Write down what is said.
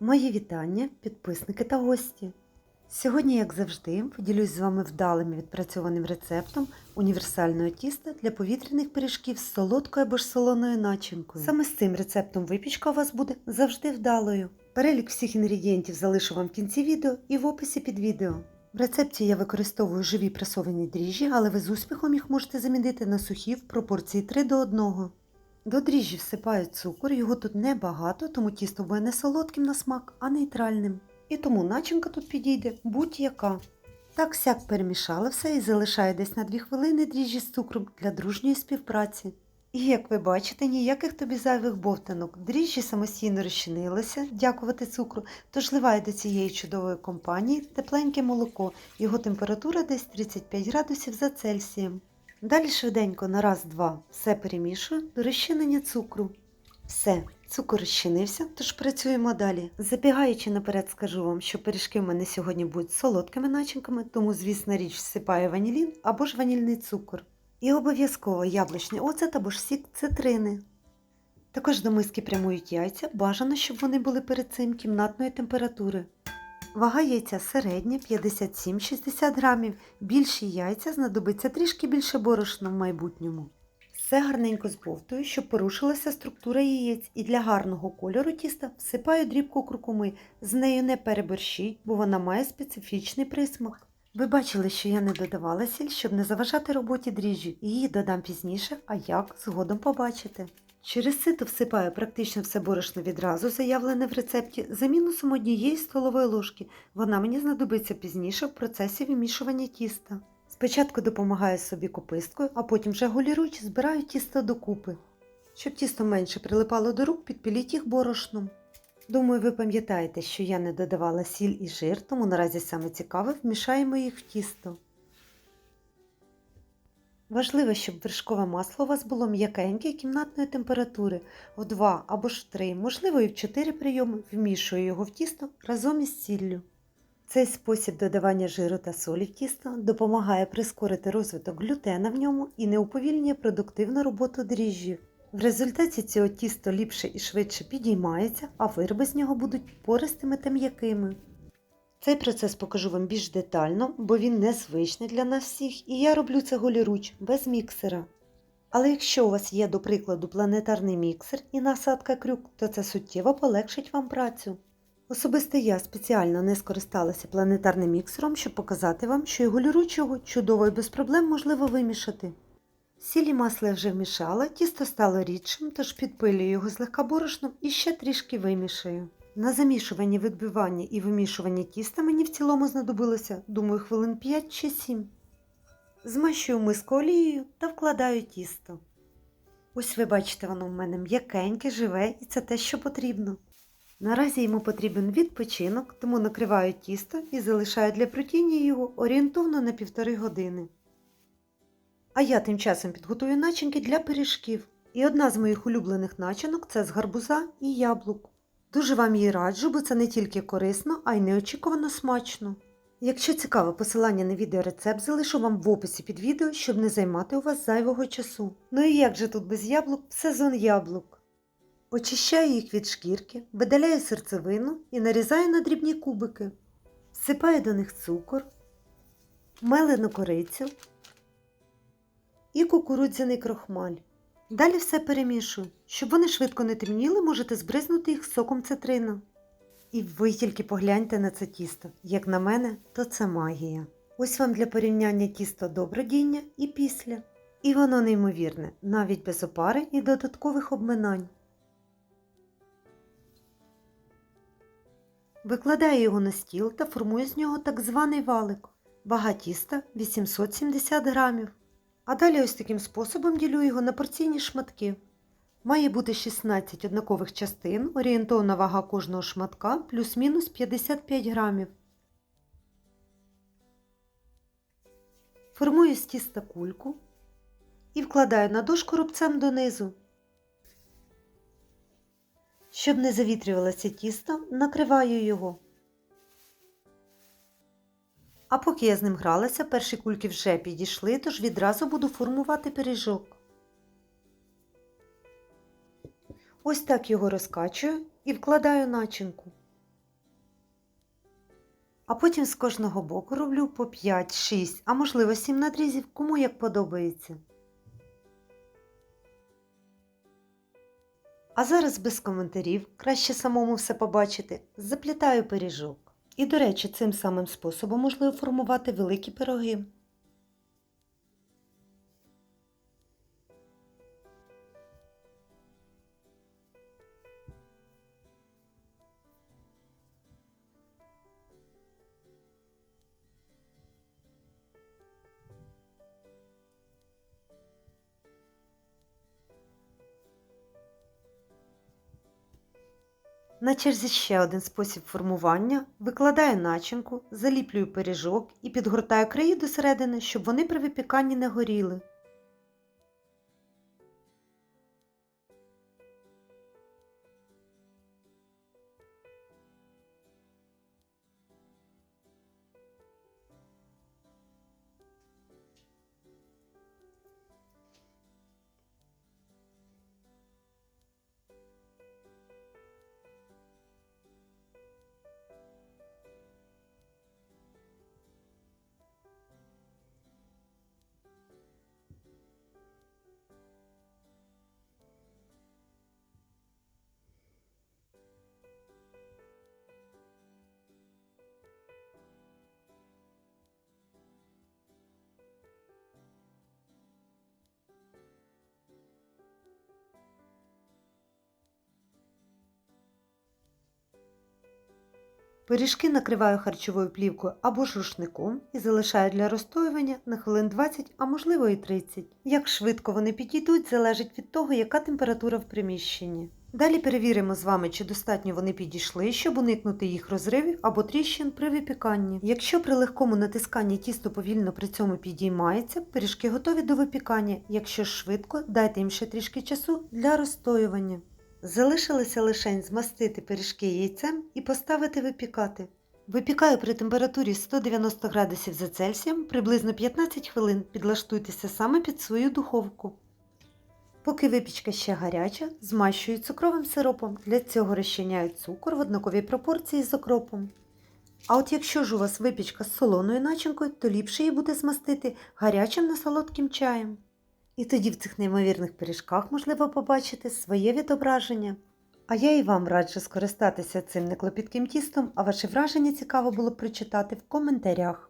Мої вітання, підписники та гості. Сьогодні, як завжди, поділюсь з вами вдалим і відпрацьованим рецептом універсального тіста для повітряних пиріжків з солодкою або ж солоною начинкою. Саме з цим рецептом випічка у вас буде завжди вдалою. Перелік всіх інгредієнтів залишу вам в кінці відео і в описі під відео. В рецепті я використовую живі пресовані дріжджі, але ви з успіхом їх можете замінити на сухі в пропорції 3 до 1. До дріжджі всипаю цукор, його тут небагато, тому тісто буде не солодким на смак, а нейтральним. І тому начинка тут підійде будь-яка. Так сяк перемішала все і залишаю десь на 2 хвилини дріжджі з цукром для дружньої співпраці. І як ви бачите, ніяких тобі зайвих бовтанок. Дріжджі самостійно розчинилися, дякувати цукру, тож ливаю до цієї чудової компанії тепленьке молоко, його температура десь 35 градусів за Цельсієм. Далі швиденько на раз-два все перемішую до розчинення цукру. Все, цукор розчинився, тож працюємо далі. Забігаючи наперед, скажу вам, що пиріжки в мене сьогодні будуть солодкими начинками, тому, звісна річ, всипаю ванілін або ж ванільний цукор. І обов'язково яблучний оцет або ж сік цитрини. Також до миски прямують яйця, бажано, щоб вони були перед цим кімнатної температури. Вага яйця середня 57-60 грамів. Більші яйця знадобиться трішки більше борошна в майбутньому. Все гарненько збовтую, щоб порушилася структура яєць, і для гарного кольору тіста всипаю дрібку куркуми. З нею не переборщіть, бо вона має специфічний присмак. Ви бачили, що я не додавала сіль, щоб не заважати роботі дріжджі. Її додам пізніше, а як згодом побачите. Через сито всипаю практично все борошно відразу, заявлене в рецепті, за мінусом однієї столової ложки. Вона мені знадобиться пізніше в процесі вимішування тіста. Спочатку допомагаю собі кописткою, а потім вже голіруч збираю тісто докупи. Щоб тісто менше прилипало до рук, підпіліть їх борошном. Думаю, ви пам'ятаєте, що я не додавала сіль і жир, тому наразі саме цікаве вмішаємо їх в тісто. Важливо, щоб вершкове масло у вас було м'якеньке кімнатної температури в 2 або ж в 3, можливо і в 4 прийоми, вмішую його в тісто разом із сіллю. Цей спосіб додавання жиру та солі в тісто допомагає прискорити розвиток глютена в ньому і не уповільнює продуктивну роботу дріжджів. В результаті цього тісто ліпше і швидше підіймається, а вироби з нього будуть пористими та м'якими. Цей процес покажу вам більш детально, бо він незвичний для нас всіх, і я роблю це голіруч, без міксера. Але якщо у вас є, до прикладу, планетарний міксер і насадка крюк, то це суттєво полегшить вам працю. Особисто я спеціально не скористалася планетарним міксером, щоб показати вам, що і голіруч чудово і без проблем можливо вимішати. Сілі масло я вже вмішала, тісто стало рідшим, тож підпилюю його злегка борошном і ще трішки вимішаю. На замішуванні, відбиванні і вимішуванні тіста мені в цілому знадобилося, думаю, хвилин 5 чи 7. Змащую миску олією та вкладаю тісто. Ось ви бачите, воно в мене м'якеньке, живе і це те, що потрібно. Наразі йому потрібен відпочинок, тому накриваю тісто і залишаю для протіння його орієнтовно на півтори години. А я тим часом підготую начинки для пиріжків. І одна з моїх улюблених начинок це з гарбуза і яблук. Дуже вам її раджу, бо це не тільки корисно, а й неочікувано смачно. Якщо цікаве посилання на відеорецепт, залишу вам в описі під відео, щоб не займати у вас зайвого часу. Ну і як же тут без яблук сезон яблук? Очищаю їх від шкірки, видаляю серцевину і нарізаю на дрібні кубики. Всипаю до них цукор, мелену корицю і кукурудзяний крохмаль. Далі все перемішую. Щоб вони швидко не темніли, можете збризнути їх соком цитрина. І ви тільки погляньте на це тісто. Як на мене, то це магія. Ось вам для порівняння тісто добродіння і після. І воно неймовірне, навіть без опари і додаткових обминань. Викладаю його на стіл та формую з нього так званий валик. Вага тіста 870 грамів. А далі ось таким способом ділю його на порційні шматки. Має бути 16 однакових частин, орієнтовна вага кожного шматка плюс-мінус 55 грамів. Формую з тіста кульку і вкладаю на дошку рубцем донизу. Щоб не завітрювалося тісто, накриваю його. А поки я з ним гралася, перші кульки вже підійшли, тож відразу буду формувати пиріжок. Ось так його розкачую і вкладаю начинку. А потім з кожного боку роблю по 5, 6, а можливо 7 надрізів, кому як подобається. А зараз без коментарів, краще самому все побачити, заплітаю пиріжок. І, до речі, цим самим способом можливо формувати великі пироги. На черзі ще один спосіб формування. Викладаю начинку, заліплюю пиріжок і підгортаю краї до середини, щоб вони при випіканні не горіли. Пиріжки накриваю харчовою плівкою або ж рушником і залишаю для розстоювання на хвилин 20, а можливо і 30. Як швидко вони підійдуть, залежить від того, яка температура в приміщенні. Далі перевіримо з вами, чи достатньо вони підійшли, щоб уникнути їх розривів або тріщин при випіканні. Якщо при легкому натисканні тісто повільно при цьому підіймається, пиріжки готові до випікання. Якщо швидко, дайте їм ще трішки часу для розстоювання. Залишилося лише змастити пиріжки яйцем і поставити випікати. Випікаю при температурі 190 градусів за Цельсієм приблизно 15 хвилин. Підлаштуйтеся саме під свою духовку. Поки випічка ще гаряча, змащую цукровим сиропом. Для цього розчиняю цукор в однаковій пропорції з окропом. А от якщо ж у вас випічка з солоною начинкою, то ліпше її буде змастити гарячим несолодким чаєм. І тоді в цих неймовірних пиріжках можливо побачити своє відображення. А я і вам раджу скористатися цим неклопітким тістом, а ваші враження цікаво було прочитати в коментарях.